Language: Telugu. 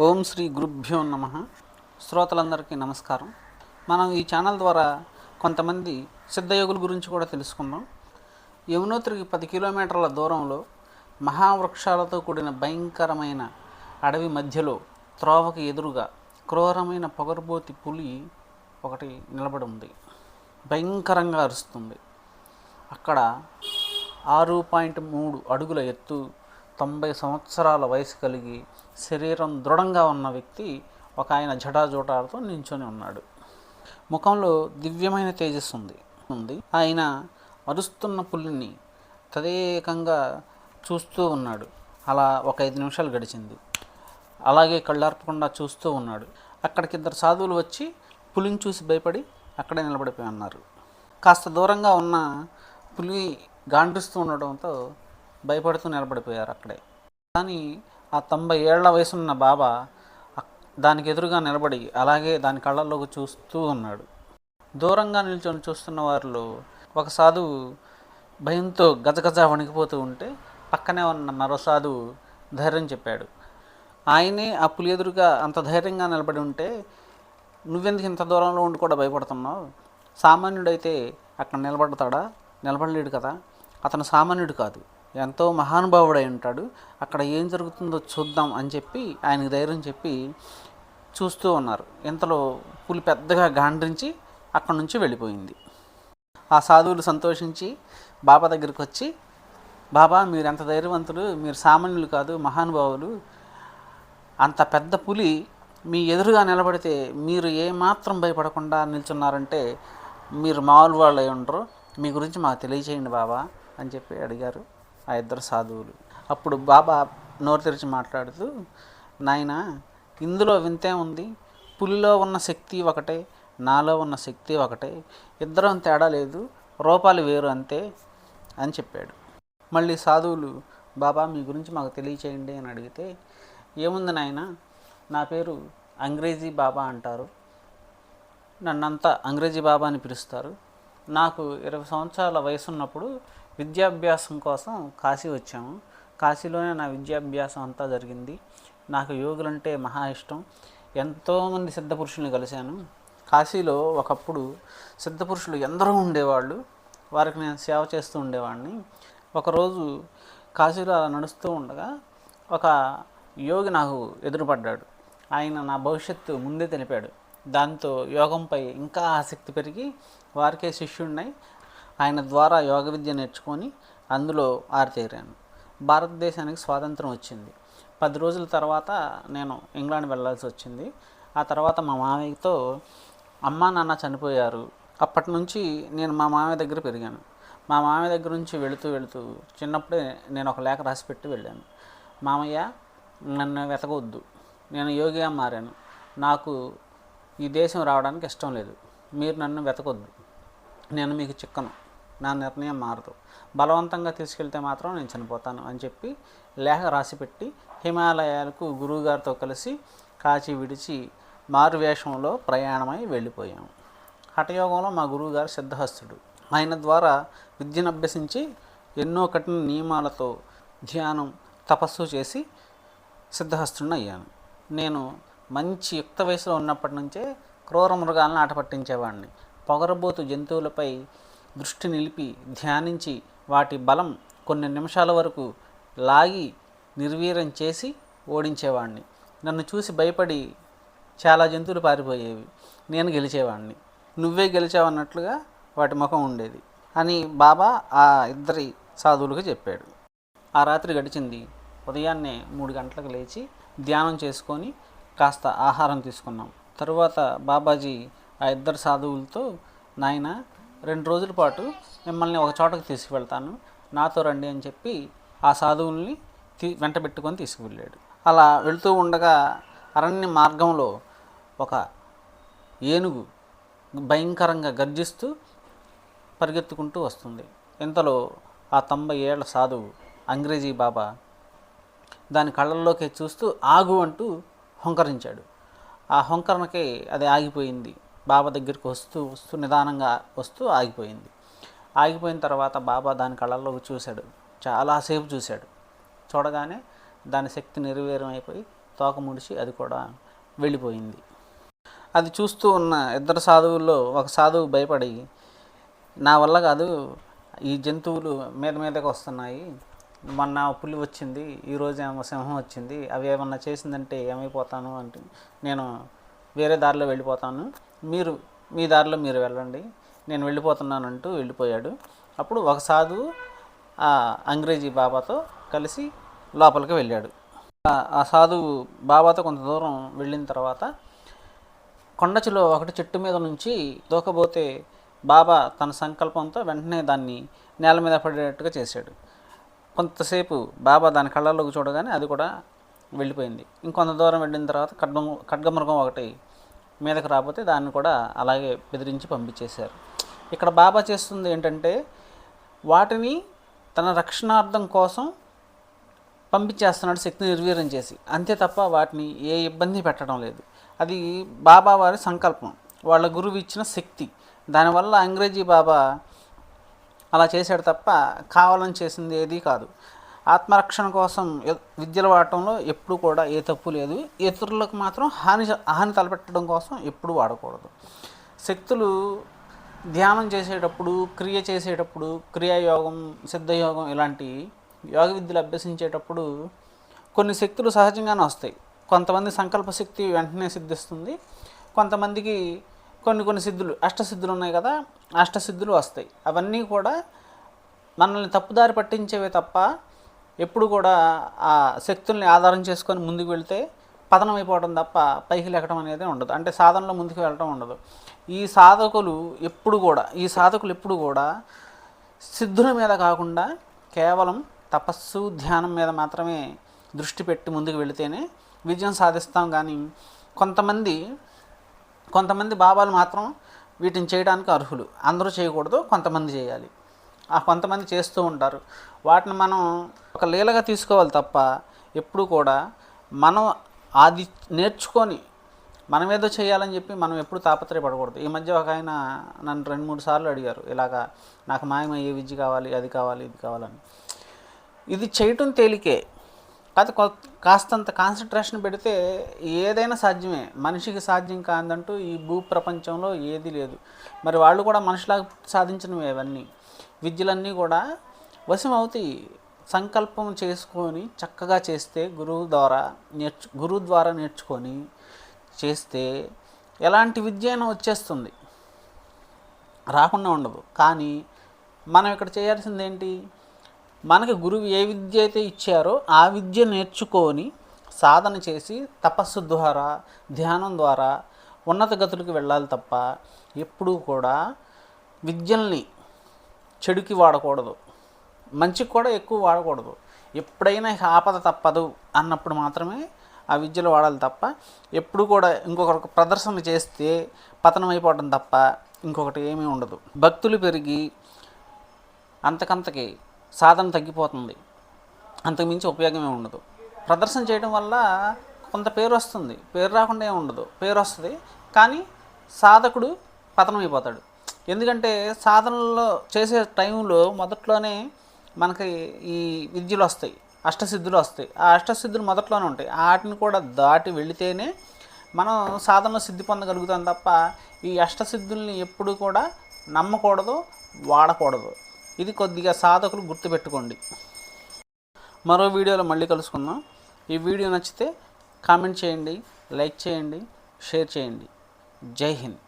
ఓం శ్రీ గురుభ్యో నమ. శ్రోతలందరికీ నమస్కారం. మనం ఈ ఛానల్ ద్వారా కొంతమంది సిద్ధయోగుల గురించి కూడా తెలుసుకుందాం. యమునోత్రికి పది కిలోమీటర్ల దూరంలో మహావృక్షాలతో కూడిన భయంకరమైన అడవి మధ్యలో త్రోవకి ఎదురుగా క్రూరమైన పొగరుబోతి పులి ఒకటి నిలబడి ఉంది భయంకరంగా అరుస్తుంది. అక్కడ ఆరు పాయింట్ మూడు అడుగుల ఎత్తు తొంభై సంవత్సరాల వయసు కలిగి శరీరం దృఢంగా ఉన్న వ్యక్తి ఒక ఆయన జటాజూటాలతో నించొని ఉన్నాడు. ముఖంలో దివ్యమైన తేజస్సు ఉంది. ఉంది ఆయన అరుస్తున్న పులిని తదేకంగా చూస్తూ ఉన్నాడు. అలా ఒక ఐదు నిమిషాలు గడిచింది. అలాగే కళ్ళార్పకుండా చూస్తూ ఉన్నాడు. అక్కడికి ఇద్దరు సాధువులు వచ్చి పులిని చూసి భయపడి అక్కడే నిలబడిపోయి ఉన్నారు. కాస్త దూరంగా ఉన్న పులి గాండ్రిస్తూ ఉండడంతో భయపడుతూ నిలబడిపోయారు అక్కడే. కానీ ఆ తొంభై ఏళ్ళ వయసున్న బాబా దానికి ఎదురుగా నిలబడి అలాగే దాని కళ్ళల్లోకి చూస్తూ ఉన్నాడు. దూరంగా నిల్చొని చూస్తున్న వారిలో ఒక సాధువు భయంతో గజగజ వణికిపోతూ ఉంటే పక్కనే ఉన్న మరో సాధువు ధైర్యం చెప్పాడు. ఆయనే ఆ పులి ఎదురుగా అంత ధైర్యంగా నిలబడి ఉంటే నువ్వెందుకు ఇంత దూరంలో ఉండి కూడా భయపడుతున్నావు? సామాన్యుడైతే అక్కడ నిలబడతాడా? నిలబడలేడు కదా. అతను సామాన్యుడు కాదు. ఎంతో మహానుభావుడై ఉంటాడు. అక్కడ ఏం జరుగుతుందో చూద్దాం అని చెప్పి ఆయనకు ధైర్యం చెప్పి చూస్తూ ఉన్నారు. ఇంతలో పులి పెద్దగా గాండ్రించి అక్కడి నుంచి వెళ్ళిపోయింది. ఆ సాధువులు సంతోషించి బాబా దగ్గరికి వచ్చి బాబా మీరు ఎంత ధైర్యవంతులు మీరు సామాన్యులు కాదు మహానుభావులు. అంత పెద్ద పులి మీ ఎదురుగా నిలబడితే మీరు ఏమాత్రం భయపడకుండా నిల్చున్నారంటే మీరు మామూలు వాళ్ళు అయి ఉండరు. మీ గురించి మాకు తెలియచేయండి బాబా అని చెప్పి అడిగారు. ఆ ఇద్దరు సాధువులు. అప్పుడు బాబా నోరు తెరిచి మాట్లాడుతూ నాయన ఇందులో వింతే ఉంది. పులిలో ఉన్న శక్తి ఒకటే నాలో ఉన్న శక్తి ఒకటే. ఇద్దరం తేడా లేదు రూపాలు వేరు అంతే అని చెప్పాడు. మళ్ళీ సాధువులు బాబా మీ గురించి మాకు తెలియచేయండి అని అడిగితే ఏముంది నాయన? నా పేరు అంగ్రేజీ బాబా అంటారు. నన్నంతా అంగ్రేజీ బాబా అని పిలుస్తారు. నాకు ఇరవై సంవత్సరాల వయసు ఉన్నప్పుడు విద్యాభ్యాసం కోసం కాశీ వచ్చాము. కాశీలోనే నా విద్యాభ్యాసం అంతా జరిగింది. నాకు యోగులంటే మహా ఇష్టం. ఎంతోమంది సిద్ధపురుషుల్ని కలిశాను. కాశీలో ఒకప్పుడు సిద్ధపురుషులు ఎందరో ఉండేవాళ్ళు. వారికి నేను సేవ చేస్తూ ఉండేవాడిని. ఒకరోజు కాశీలో అలా నడుస్తూ ఉండగా ఒక యోగి నాకు ఎదురుపడ్డాడు. ఆయన నా భవిష్యత్తు ముందే తెలిపాడు. దాంతో యోగంపై ఇంకా ఆసక్తి పెరిగి వారికే శిష్యుడినై ఆయన ద్వారా యోగ విద్య నేర్చుకొని అందులో ఆరితేరాను. భారతదేశానికి స్వాతంత్రం వచ్చింది. పది రోజుల తర్వాత నేను ఇంగ్లాండ్ వెళ్ళాల్సి వచ్చింది. ఆ తర్వాత మా మామయ్యతో అమ్మ నాన్న చనిపోయారు. అప్పటి నుంచి నేను మా మామయ్య దగ్గర పెరిగాను. మా మామయ్య దగ్గర నుంచి వెళుతూ వెళుతూ చిన్నప్పుడే నేను ఒక లేఖ రాసి పెట్టి వెళ్ళాను. మామయ్య నన్ను వెతకవద్దు నేను యోగిగా మారాను. నాకు ఈ దేశం రావడానికి ఇష్టం లేదు. మీరు నన్ను వెతకొద్దు. నేను మీకు చిక్కను. నా నిర్ణయం మారదు. బలవంతంగా తీసుకెళ్తే మాత్రం నేను చనిపోతాను అని చెప్పి లేఖ రాసిపెట్టి హిమాలయాలకు గురువుగారితో కలిసి కాచి విడిచి మారు వేషంలో ప్రయాణమై వెళ్ళిపోయాము హఠయోగంలో మా గురువుగారు సిద్ధహస్తుడు. ఆయన ద్వారా విద్యను అభ్యసించి ఎన్నో కఠిన నియమాలతో ధ్యానం తపస్సు చేసి సిద్ధహస్తుడిని అయ్యాను నేను మంచి యుక్త వయసులో ఉన్నప్పటి నుంచే క్రూర మృగాలను ఆట పట్టించేవాడిని పొగరబోతు జంతువులపై దృష్టి నిలిపి ధ్యానించి వాటి బలం కొన్ని నిమిషాల వరకు లాగి నిర్వీర్యం చేసి ఓడించేవాడిని నన్ను చూసి భయపడి చాలా జంతువులు పారిపోయేవి. నేను గెలిచేవాడిని నువ్వే గెలిచావన్నట్లుగా వాటి ముఖం ఉండేది అని బాబా ఆ ఇద్దరి సాధువులకు చెప్పాడు. ఆ రాత్రి గడిచింది. ఉదయాన్నే మూడు గంటలకు లేచి ధ్యానం చేసుకొని కాస్త ఆహారం తీసుకున్నాం. తరువాత బాబాజీ ఆ ఇద్దరు సాధువులతో నాయన రెండు రోజుల పాటు మిమ్మల్ని ఒక చోటకు తీసుకువెళ్తాను. నాతో రండి అని చెప్పి ఆ సాధువుల్ని తీ వెంట పెట్టుకొని తీసుకువెళ్ళాడు. అలా వెళుతూ ఉండగా అరణ్య మార్గంలో ఒక ఏనుగు భయంకరంగా గర్జిస్తూ పరిగెత్తుకుంటూ వస్తుంది. ఇంతలో ఆ తొంభై ఏళ్ళ సాధువు అంగ్రేజీ బాబా దాని కళ్ళల్లోకి చూస్తూ ఆగు అంటూ హుంకరించాడు. ఆ హుంకరణకి అది ఆగిపోయింది. బాబా దగ్గరికి వస్తూ వస్తూ నిదానంగా వస్తూ ఆగిపోయింది. ఆగిపోయిన తర్వాత బాబా దాని కళ్ళల్లోకి చూశాడు. చాలాసేపు చూశాడు. చూడగానే దాని శక్తి నిర్వీర్యం అయిపోయి తోక ముడిచి అది కూడా వెళ్ళిపోయింది. అది చూస్తూ ఉన్న ఇద్దరు సాధువుల్లో ఒక సాధువు భయపడి నా వల్ల కాదు ఈ జంతువులు మీద మీదకి వస్తున్నాయి. మొన్న పులి వచ్చింది ఈరోజు ఏమో సింహం వచ్చింది. అవి ఏమన్నా చేసిందంటే ఏమైపోతాను అంటే నేను వేరే దారిలో వెళ్ళిపోతాను. మీరు మీ దారిలో మీరు వెళ్ళండి. నేను వెళ్ళిపోతున్నాను అంటూ వెళ్ళిపోయాడు. అప్పుడు ఒక సాధువు ఆ అంగ్రేజీ బాబాతో కలిసి లోపలికి వెళ్ళాడు. ఆ- సాధువు బాబాతో కొంత దూరం వెళ్ళిన తర్వాత కొండచిలో ఒకటి చెట్టు మీద నుంచి దూకబోతే బాబా తన సంకల్పంతో వెంటనే దాన్ని నేల మీద పడేటట్టుగా చేశాడు. కొంతసేపు బాబా దాని కళ్ళలోకి చూడగానే అది కూడా వెళ్ళిపోయింది. ఇంకొంత దూరం వెళ్ళిన తర్వాత ఖడ్గ ఖడ్గమృగం ఒకటి మీదకు రాకపోతే దాన్ని కూడా అలాగే బెదిరించి పంపించేశారు. ఇక్కడ బాబా చేస్తుంది ఏంటంటే వాటిని తన రక్షణార్థం కోసం పంపించేస్తున్నాడు శక్తి నిర్వీర్యం చేసి. అంతే తప్ప వాటిని ఏ ఇబ్బంది పెట్టడం లేదు. అది బాబా వారి సంకల్పం. వాళ్ళ గురువు ఇచ్చిన శక్తి. దానివల్ల అంగ్రేజీ బాబా అలా చేశాడు తప్ప కావాలని చేసింది ఏదీ కాదు. ఆత్మరక్షణ కోసం విద్యలు వాడటంలో ఎప్పుడు కూడా ఏ తప్పు లేదు. ఇతరులకు మాత్రం హాని హాని తలపెట్టడం కోసం ఎప్పుడు వాడకూడదు. శక్తులు ధ్యానం చేసేటప్పుడు క్రియ చేసేటప్పుడు క్రియాయోగం సిద్ధయోగం ఇలాంటి యోగ విద్యలు అభ్యసించేటప్పుడు కొన్ని శక్తులు సహజంగానే వస్తాయి. కొంతమంది సంకల్ప శక్తి వెంటనే సిద్ధిస్తుంది. కొంతమందికి కొన్ని కొన్ని సిద్ధులు అష్టసిద్ధులు ఉన్నాయి కదా అష్టసిద్ధులు వస్తాయి. అవన్నీ కూడా మనల్ని తప్పుదారి పట్టించేవే తప్ప ఎప్పుడు కూడా ఆ శక్తుల్ని ఆధారం చేసుకొని ముందుకు వెళితే పతనం అయిపోవడం తప్ప పైకి లెక్కడం అనేది ఉండదు. అంటే సాధనలో ముందుకు వెళ్ళడం ఉండదు. ఈ సాధకులు ఎప్పుడు కూడా ఈ సాధకులు ఎప్పుడు కూడా సిద్ధుల మీద కాకుండా కేవలం తపస్సు ధ్యానం మీద మాత్రమే దృష్టి పెట్టి ముందుకు వెళితేనే విజయం సాధిస్తాం. కానీ కొంతమంది కొంతమంది బాబాలు మాత్రం వీటిని చేయడానికి అర్హులు. అందరూ చేయకూడదు కొంతమంది చేయాలి. ఆ కొంతమంది చేస్తూ ఉంటారు. వాటిని మనం ఒక లీలగా తీసుకోవాలి తప్ప ఎప్పుడు కూడా మనం అది నేర్చుకొని మనం ఏదో చేయాలని చెప్పి మనం ఎప్పుడు తాపత్రయపడకూడదు. ఈ మధ్య ఒక ఆయన నన్ను రెండు మూడు సార్లు అడిగారు ఇలాగా నాకు మాయమయ్యే విద్య కావాలి అది కావాలి ఇది కావాలని. ఇది చేయటం తేలికే. కాదు కాస్తంత కాన్సన్ట్రేషన్ పెడితే ఏదైనా సాధ్యమే. మనిషికి సాధ్యం కాదంటూ ఈ భూ ప్రపంచంలో ఏది లేదు. మరి వాళ్ళు కూడా మనుషులాగా సాధించినవి అవన్నీ. విద్యలన్నీ కూడా వశం అవుతాయి సంకల్పం చేసుకొని చక్కగా చేస్తే గురువు ద్వారా నేర్చు గురువు ద్వారా నేర్చుకొని చేస్తే ఎలాంటి విద్య అయినా వచ్చేస్తుంది. రాకుండా ఉండదు. కానీ మనం ఇక్కడ చేయాల్సింది ఏంటి? మనకి గురువు ఏ విద్య అయితే ఇచ్చారో ఆ విద్య నేర్చుకొని సాధన చేసి తపస్సు ద్వారా ధ్యానం ద్వారా ఉన్నత గతులకు వెళ్ళాలి తప్ప ఎప్పుడూ కూడా విద్యల్ని చెడుకి వాడకూడదు. మంచికి కూడా ఎక్కువ వాడకూడదు. ఎప్పుడైనా ఆపద తప్పదు అన్నప్పుడు మాత్రమే ఆ విద్యలు వాడాలి తప్ప ఎప్పుడు కూడా ఇంకొకరికి ప్రదర్శన చేస్తే పతనం అయిపోవడం తప్ప ఇంకొకటి ఏమీ ఉండదు. భక్తులు పెరిగి అంతకంతకి సాధన తగ్గిపోతుంది. అంతకుమించి ఉపయోగమే ఉండదు. ప్రదర్శన చేయడం వల్ల కొంత పేరు వస్తుంది. పేరు రాకుండా ఏమి ఉండదు. పేరు వస్తుంది. కానీ సాధకుడు పతనమైపోతాడు. ఎందుకంటే సాధనలో చేసే టైంలో మొదట్లోనే మనకి ఈ విద్యలు వస్తాయి అష్టసిద్ధులు వస్తాయి. ఆ అష్టసిద్ధులు మొదట్లోనే ఉంటాయి. వాటిని కూడా దాటి వెళితేనే మనం సాధనలో సిద్ధి పొందగలుగుతాం తప్ప ఈ అష్టసిద్ధుల్ని ఎప్పుడు కూడా నమ్మకూడదు వాడకూడదు. ఇది కొద్దిగా సాధకులు గుర్తుపెట్టుకోండి. మరో వీడియోలో మళ్ళీ కలుసుకుందాం. ఈ వీడియో నచ్చితే కామెంట్ చేయండి లైక్ చేయండి షేర్ చేయండి. జై హింద్.